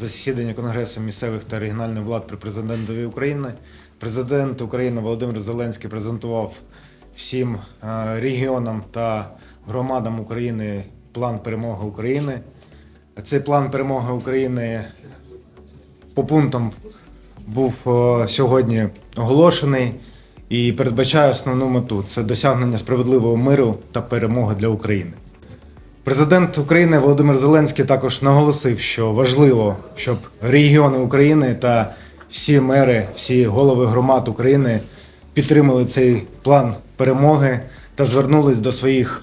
засідання Конгресу місцевих та регіональних влад при президентові України. Президент України Володимир Зеленський презентував всім е, регіонам та громадам України план перемоги України. Цей план перемоги України по пунктам був е, сьогодні оголошений і передбачає основну мету це досягнення справедливого миру та перемоги для України. Президент України Володимир Зеленський також наголосив, що важливо, щоб регіони України та всі мери, всі голови громад України підтримали цей план перемоги та звернулись до своїх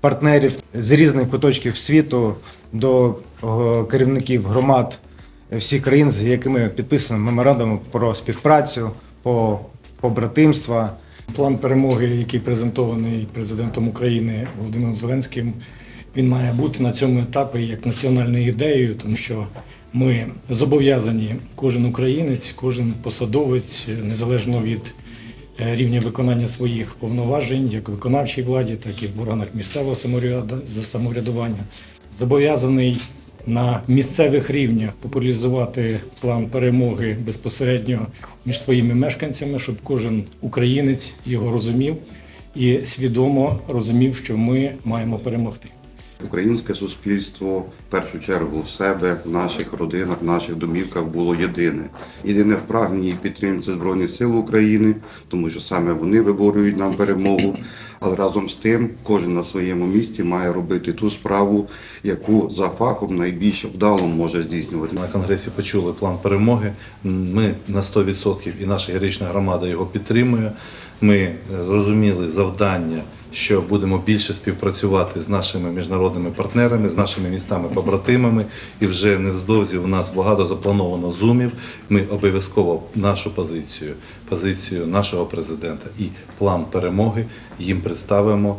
партнерів з різних куточків світу, до е, керівників громад всіх країн, з якими підписано меморандум про співпрацю, по побратимства. План перемоги, який презентований президентом України Володимиром Зеленським, він має бути на цьому етапі як національною ідеєю, тому що ми зобов'язані, кожен українець, кожен посадовець, незалежно від е, рівня виконання своїх повноважень, як в виконавчій владі, так і в органах місцевого самоврядування, зобов'язаний на місцевих рівнях популяризувати план перемоги безпосередньо між своїми мешканцями, щоб кожен українець його розумів і свідомо розумів, що ми маємо перемогти. Українське суспільство в першу чергу в себе, в наших родинах, в наших домівках було єдине. Єдине в прагненні підтримці Збройних сил України, тому що саме вони виборюють нам перемогу. Але разом з тим, кожен на своєму місці має робити ту справу, яку за фахом найбільш вдало може здійснювати. На конгресі почули план перемоги. Ми на 100% і наша героїчна громада його підтримує. Ми е, зрозуміли завдання, що будемо більше співпрацювати з нашими міжнародними партнерами, з нашими містами-побратимами. І вже невздовзі у нас багато заплановано зумів. Ми обов'язково нашу позицію, позицію нашого президента і план перемоги їм представимо.